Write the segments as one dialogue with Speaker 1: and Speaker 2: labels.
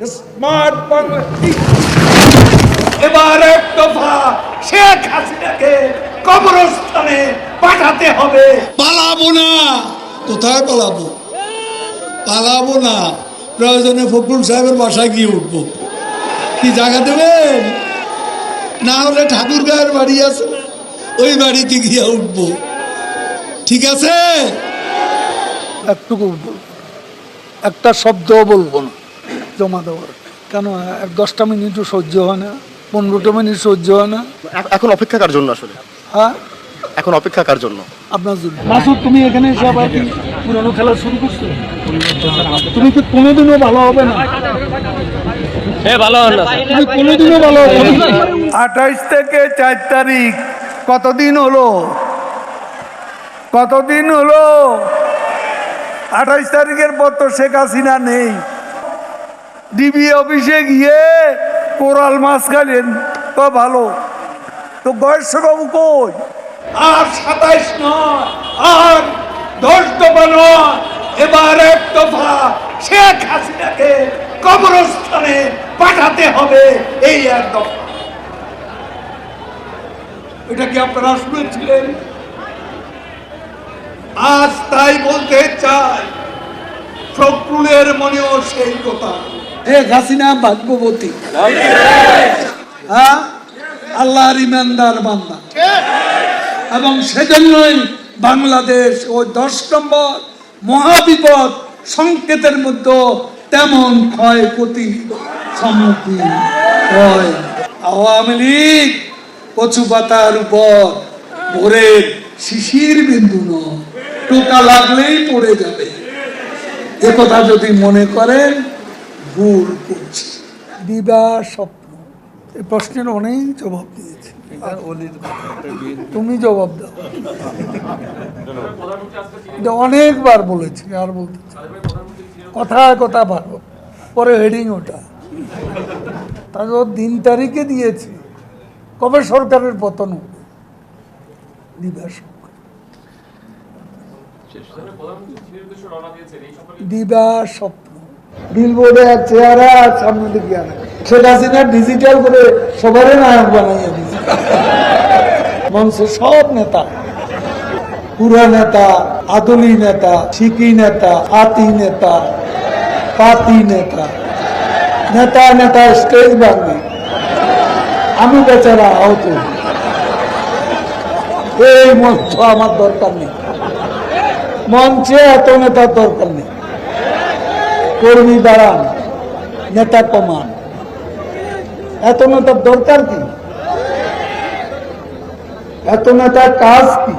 Speaker 1: Smart এবার এক দফা শেখ হাসিনাকে কবরস্থানে পাঠাতে হবে।
Speaker 2: পালাবো না। কোথায় পালাবো? পালাবো না। প্রয়োজনে ফখরুল সাহেবের বাসায় গিয়ে উঠবো। কি জায়গা দেবেন? না হলে ঠাকুর গায়ের বাড়ি আছে ওই বাড়িতে গিয়ে উঠবো। ঠিক আছে?
Speaker 3: একটুকু। একটা শব্দও বলব না। জমা দেওয়ার। কেন এক দশটা মিনিটও সহ্য হয় না পনেরোটা মিনিট সহ্য হয় না।
Speaker 4: এখন অপেক্ষা কার জন্য আসলে?
Speaker 3: হ্যাঁ?
Speaker 4: এখন অপেক্ষা কার জন্য?
Speaker 3: আপনার জন্য। মাসুদ তুমি এখানে এসে আবার কি পুরানো খেলা শুরু করছ? তুমি কি কোনোদিনও ভালো হবে না। তুমি কোনোদিনও ভালো হবে না।
Speaker 1: আঠাইশ থেকে চার তারিখ কতদিন হলো? কতদিন হলো? আঠাইশ তারিখের পর তো শেখ হাসিনা নেই। ডিবি অফিসে গিয়ে কোরাল মাছ খাইলেন। তো ভালো। তো বয়স্কবাবু কই? আর সাতাইশ নয়, আর দশ দফা নয়, এবার এক দফা শেখ হাসিনাকে কবরস্থানে পাঠাতে হবে, এই এক দফা। এটা কি আপনারা শুনেছিলেন? আজ তাই বলতে চাই ফখরুলের মনেও সেই কথা।
Speaker 3: শেখ হাসিনা, ভাগ্যবতী। হ্যাঁ? আল্লাহর ইমানদার বান্দা। এবং সেজন্যই বাংলাদেশ ওই দশ নম্বর মহাবিপদ সংকেতের মধ্যে তেমন ক্ষয়ক্ষতি সম্মুখীন হয়। আওয়ামী লীগ কচু পাতার উপর ভোরের শিশির বিন্দু নয়। টোকা লাগলেই পড়ে যাবে। একথা যদি মনে করেন ভুল করছি। দিবা স্বপ্ন। এই প্রশ্নের অনেক জবাব দিয়েছি। তুমি জবাব দাও। এটা অনেকবার বলেছি আর বলতে চাই। কথায় কথা ভালো পরে হেডিং ওটা। তারপর দিন তারিখে দিয়েছি। কবে সরকারের পতন হবে? দিবা স্বপ্ন। দিবা স্বপ্ন। নেতা নেতা, আদলি নেতা নেতা, আতি নেতা, পাতি নেতা নেতা নেতা স্টেজ ভাঙবে আমি বেচারা আহত। এই মঞ্চ আমার দরকার নেই। মঞ্চে এত নেতার দরকার নেই। কর্মী বাড়ান নেতা কমান এত নেতার দরকার কি? এত নেতার কাজ কি?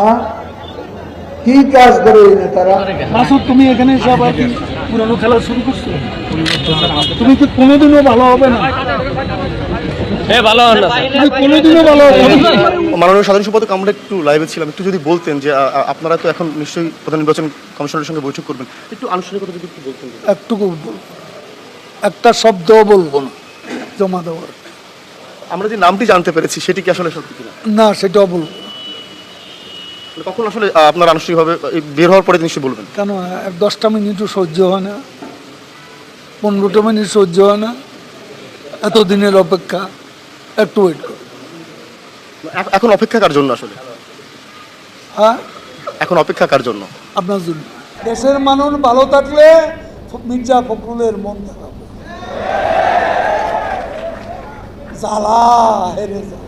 Speaker 3: আ? কি কাজ করে এই নেতারা? মাসুদ, তুমি এখানে এসে কি পুরানো খেলা শুরু করছ? তুমি কি কোনোদিনও ভালো হবে না? কোনোদিনও ভালো
Speaker 4: মাননীয় সাধারণ সম্পাদক আমরা একটু লাইভে ছিলাম। একটু যদি বলতেন যে আপনারা তো এখন নিশ্চয়ই প্রধান নির্বাচন কমিশনের সঙ্গে বৈঠক করবেন। একটু আনুষ্ঠানিকতা যদি একটু বলতেন।
Speaker 3: একটুকু বলব একটা শব্দও বলব না জমা দেওয়ার।
Speaker 4: আমরা যে নামটি জানতে পেরেছি সেটি কি আসলে সত্যি কিনা?
Speaker 3: না সেটাও বলব
Speaker 4: কখন আসলে আপনারা আনুষ্ঠানিকভাবে বের হওয়ার পরে নিশ্চয়ই বলবেন?
Speaker 3: কেন দশটা মিনিটও সহ্য হয় না পনেরোটা মিনিট সহ্য হয় না এত দিনের অপেক্ষা। একটু ওয়েট করো।
Speaker 4: এ- এখন অপেক্ষা কার জন্য আসলে?
Speaker 3: হ্যাঁ?
Speaker 4: এখন অপেক্ষা কার জন্য?
Speaker 3: আপনার জন্য। দেশের মানুষ ভালো থাকলে মির্জা ফখরুলের মন দেখাবো। জ্বালা হেরে জ্বালা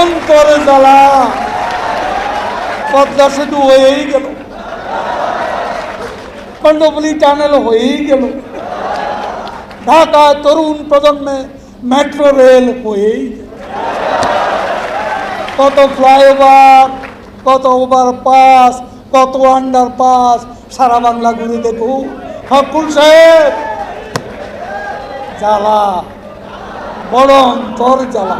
Speaker 3: অন্তরে জ্বালা। পদ্মা সেতু হয়েই গেল। কণ্ডপলি টানেল হয়েই গেল। ঢাকা তরুণ প্রজন্মে মেট্রো রেল হয়েই কত ফ্লাইওভার, কত ওভার পাস কত আন্ডার পাস সারা বাংলা ঘুরে দেখু। হকুল সাহেব! জ্বালা। বড় অন্তর জ্বালা।